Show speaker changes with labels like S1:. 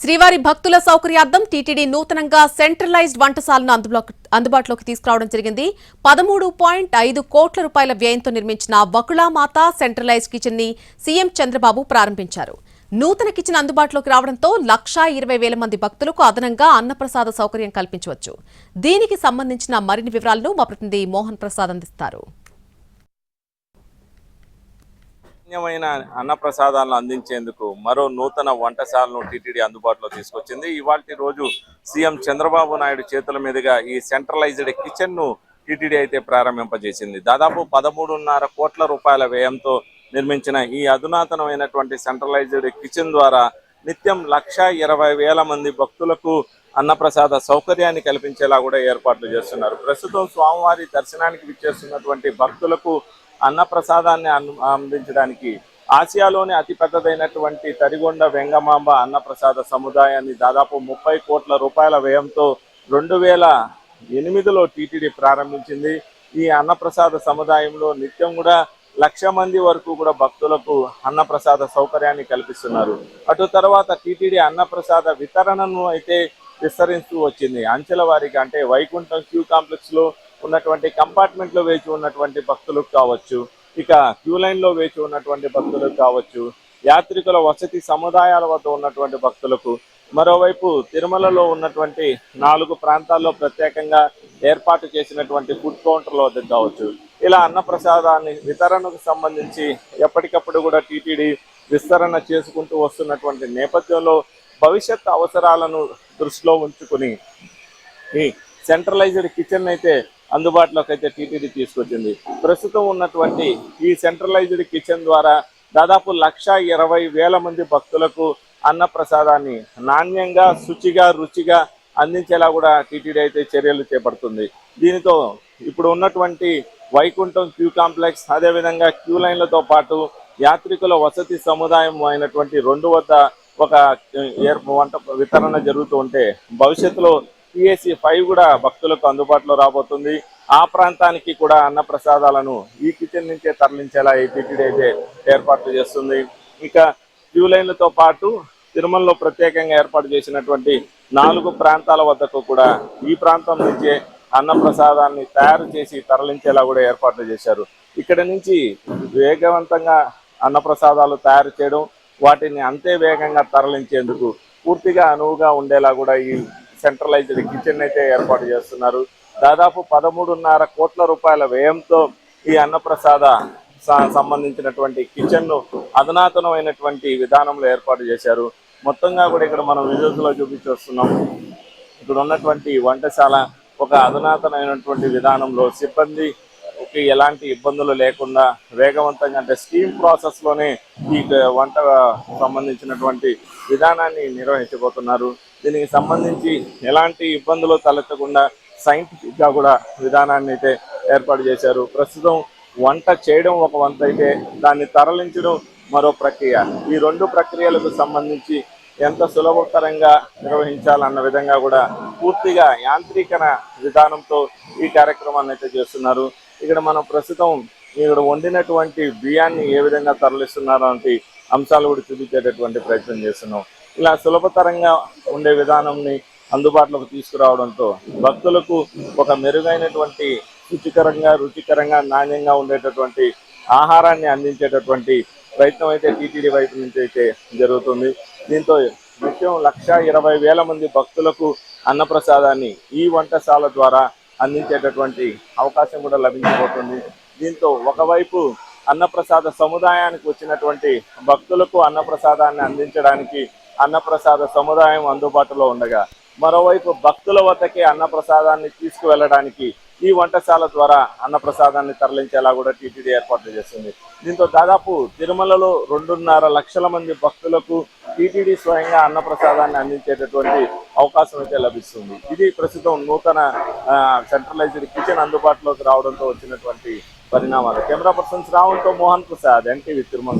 S1: శ్రీవారి భక్తుల సౌకర్యార్థం టీటీడీ నూతనంగా సెంట్రలైజ్డ్ వంటశాలను అందుబాటులోకి తీసుకురావడం జరిగింది. పదమూడు పాయింట్ ఐదు కోట్ల రూపాయల వ్యయంతో నిర్మించిన వకుళామాత సెంట్రలైజ్డ్ కిచెన్ని సీఎం చంద్రబాబు ప్రారంభించారు. నూతన కిచెన్ అందుబాటులోకి రావడంతో లక్షా ఇరవై వేల మంది భక్తులకు అదనంగా అన్నప్రసాద సౌకర్యం కల్పించవచ్చు. దీనికి సంబంధించిన మరిన్ని వివరాలను మా ప్రతినిధి మోహన్ ప్రసాద్ అందిస్తారు.
S2: నాణ్యమైన అన్నప్రసాదాలను అందించేందుకు మరో నూతన వంటశాలను టీటీడీ అందుబాటులో తీసుకొచ్చింది. ఇవాళ రోజు సీఎం చంద్రబాబు నాయుడు చేతుల మీదుగా ఈ సెంట్రలైజ్డ్ కిచెన్ను టీటీడీ అయితే ప్రారంభింపజేసింది. దాదాపు పదమూడున్నర కోట్ల రూపాయల వ్యయంతో నిర్మించిన ఈ అధునాతనమైనటువంటి సెంట్రలైజ్డ్ కిచెన్ ద్వారా నిత్యం లక్ష ఇరవై వేల మంది భక్తులకు అన్నప్రసాద సౌకర్యాన్ని కల్పించేలా కూడా ఏర్పాట్లు చేస్తున్నారు. ప్రస్తుతం స్వామివారి దర్శనానికి విచ్చేస్తున్నటువంటి భక్తులకు అన్నప్రసాదాన్ని అన్- అందించడానికి ఆసియాలోని అతిపెద్దదైనటువంటి తరిగొండ వెంగమాంబ అన్నప్రసాద సముదాయాన్ని దాదాపు ముప్పై కోట్ల రూపాయల వ్యయంతో రెండు వేల ఎనిమిదిలో టీటీడీ ప్రారంభించింది. ఈ అన్నప్రసాద సముదాయంలో నిత్యం కూడా లక్ష మంది వరకు కూడా భక్తులకు అన్నప్రసాద సౌకర్యాన్ని కల్పిస్తున్నారు. అటు తర్వాత టీటీడీ అన్నప్రసాద వితరణను అయితే విస్తరిస్తూ వచ్చింది. అంచెల వారీగా అంటే వైకుంఠం క్యూ కాంప్లెక్స్లో ఉన్నటువంటి కంపార్ట్మెంట్లో వేచి ఉన్నటువంటి భక్తులకు కావచ్చు ఇక క్యూ లైన్లో వేచి ఉన్నటువంటి భక్తులకు కావచ్చు యాత్రికుల వసతి సముదాయాల వద్ద ఉన్నటువంటి భక్తులకు మరోవైపు తిరుమలలో ఉన్నటువంటి నాలుగు ప్రాంతాల్లో ప్రత్యేకంగా ఏర్పాటు చేసినటువంటి ఫుడ్ కౌంటర్ల వద్ద కావచ్చు. ఇలా అన్నప్రసాదాన్ని వితరణకు సంబంధించి ఎప్పటికప్పుడు కూడా టీటీడీ విస్తరణ చేసుకుంటూ వస్తున్నటువంటి నేపథ్యంలో భవిష్యత్ అవసరాలను దృష్టిలో ఉంచుకుని ఈ సెంట్రలైజ్డ్ కిచెన్ అయితే అందుబాటులోకి అయితే టీటీడీ తీసుకొచ్చింది. ప్రస్తుతం ఉన్నటువంటి ఈ సెంట్రలైజ్డ్ కిచెన్ ద్వారా దాదాపు లక్ష ఇరవై వేల మంది భక్తులకు అన్నప్రసాదాన్ని నాణ్యంగా శుచిగా రుచిగా అందించేలా కూడా టీటీడీ అయితే చర్యలు చేపడుతుంది. దీనితో ఇప్పుడు ఉన్నటువంటి వైకుంఠం క్యూ కాంప్లెక్స్ అదేవిధంగా క్యూ లైన్లతో పాటు యాత్రికుల వసతి సముదాయం అయినటువంటి రెండు వద్ద ఒక వంట వితరణ జరుగుతూ ఉంటే భవిష్యత్తులో పిఎస్సి ఫైవ్ కూడా భక్తులకు అందుబాటులో రాబోతుంది. ఆ ప్రాంతానికి కూడా అన్న ప్రసాదాలను ఈ కిచెన్ నుంచే తరలించేలా ఈ టీటీడీ అయితే ఏర్పాట్లు చేస్తుంది. ఇక క్యూ లైన్లతో పాటు తిరుమలలో ప్రత్యేకంగా ఏర్పాటు చేసినటువంటి నాలుగు ప్రాంతాల వద్దకు కూడా ఈ ప్రాంతం నుంచే అన్న ప్రసాదాన్ని తయారు చేసి తరలించేలా కూడా ఏర్పాట్లు చేశారు. ఇక్కడ నుంచి వేగవంతంగా అన్నప్రసాదాలు తయారు చేయడం వాటిని అంతే వేగంగా తరలించేందుకు పూర్తిగా అనువుగా ఉండేలా కూడా ఈ సెంట్రలైజ్డ్ కిచెన్ అయితే ఏర్పాటు చేస్తున్నారు. దాదాపు పదమూడున్నర కోట్ల రూపాయల వ్యయంతో ఈ అన్నప్రసాద సంబంధించినటువంటి కిచెన్ను అధునాతనమైనటువంటి విధానంలో ఏర్పాటు చేశారు. మొత్తంగా కూడా ఇక్కడ మనం విజువల్స్లో చూపించి వస్తున్నాం. ఇక్కడ ఉన్నటువంటి వంటశాల ఒక అధునాతనమైనటువంటి విధానంలో సిబ్బంది కి ఎలాంటి ఇబ్బందులు లేకుండా వేగవంతంగా అంటే స్టీమ్ ప్రాసెస్లోనే ఈ వంట సంబంధించినటువంటి విధానాన్ని నిర్వహించబోతున్నారు. దీనికి సంబంధించి ఎలాంటి ఇబ్బందులు తలెత్తకుండా సైంటిఫిక్గా కూడా విధానాన్ని అయితే ఏర్పాటు చేశారు. ప్రస్తుతం వంట చేయడం ఒక వంత అయితే దాన్ని తరలించడం మరో ప్రక్రియ. ఈ రెండు ప్రక్రియలకు సంబంధించి ఎంత సులభతరంగా నిర్వహించాలన్న విధంగా కూడా పూర్తిగా యాంత్రీకరణ విధానంతో ఈ కార్యక్రమాన్ని అయితే చేస్తున్నారు. ఇక్కడ మనం ప్రస్తుతం ఇక్కడ వండినటువంటి బియ్యాన్ని ఏ విధంగా తరలిస్తున్నారు వంటి అంశాలు కూడా చూపించేటటువంటి ప్రయత్నం చేస్తున్నాం. ఇలా సులభతరంగా ఉండే విధానంని అందుబాటులోకి తీసుకురావడంతో భక్తులకు ఒక మెరుగైనటువంటి రుచికరంగా రుచికరంగా నాణ్యంగా ఉండేటటువంటి ఆహారాన్ని అందించేటటువంటి ప్రయత్నం అయితే టీటీడీ వైపు నుంచి అయితే జరుగుతుంది. దీంతో నిత్యం లక్ష ఇరవై వేల మంది భక్తులకు అన్నప్రసాదాన్ని ఈ వంటశాల ద్వారా అందించేటటువంటి అవకాశం కూడా లభించబోతుంది. దీంతో ఒకవైపు అన్నప్రసాద సముదాయానికి వచ్చినటువంటి భక్తులకు అన్నప్రసాదాన్ని అందించడానికి అన్నప్రసాద సముదాయం అందుబాటులో ఉండగా మరోవైపు భక్తుల వద్దకే అన్నప్రసాదాన్ని తీసుకువెళ్ళడానికి ఈ వంటశాల ద్వారా అన్నప్రసాదాన్ని తరలించేలా కూడా టీటీడీ ఏర్పాట్లు చేస్తుంది. దీంతో దాదాపు తిరుమలలో రెండున్నర లక్షల మంది భక్తులకు టీటీడీ స్వయంగా అన్నప్రసాదాన్ని అందించేటటువంటి అవకాశం అయితే లభిస్తుంది. ఇది ప్రస్తుతం నూతన సెంట్రలైజ్డ్ కిచెన్ అందుబాటులోకి రావడంతో వచ్చినటువంటి పరిణామాలు. కెమెరా పర్సన్స్ రావుతో మోహన్ ప్రసాద్ ఎన్టీవీ తిరుమల